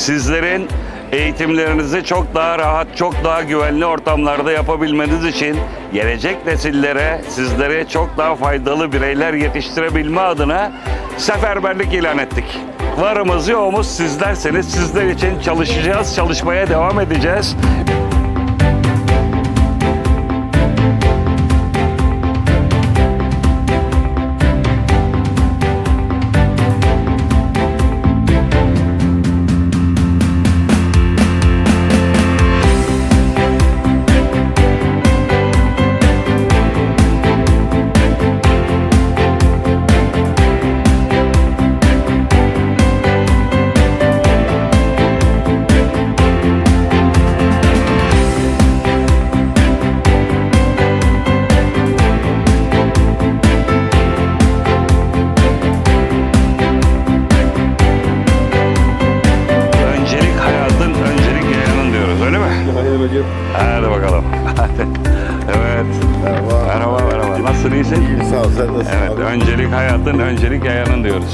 sizlerin eğitimlerinizi çok daha rahat, çok daha güvenli ortamlarda yapabilmeniz için gelecek nesillere sizlere çok daha faydalı bireyler yetiştirebilme adına seferberlik ilan ettik. Varımız yoğumuz sizlerseniz sizler için çalışacağız, çalışmaya devam edeceğiz. Hayır hocam. Hadi bakalım. Evet. Merhaba. Merhaba merhaba. Nasılsın iyisin? İyi sağ ol sen nasılsın Evet, abi? öncelik hayatın, öncelik yayanın diyoruz.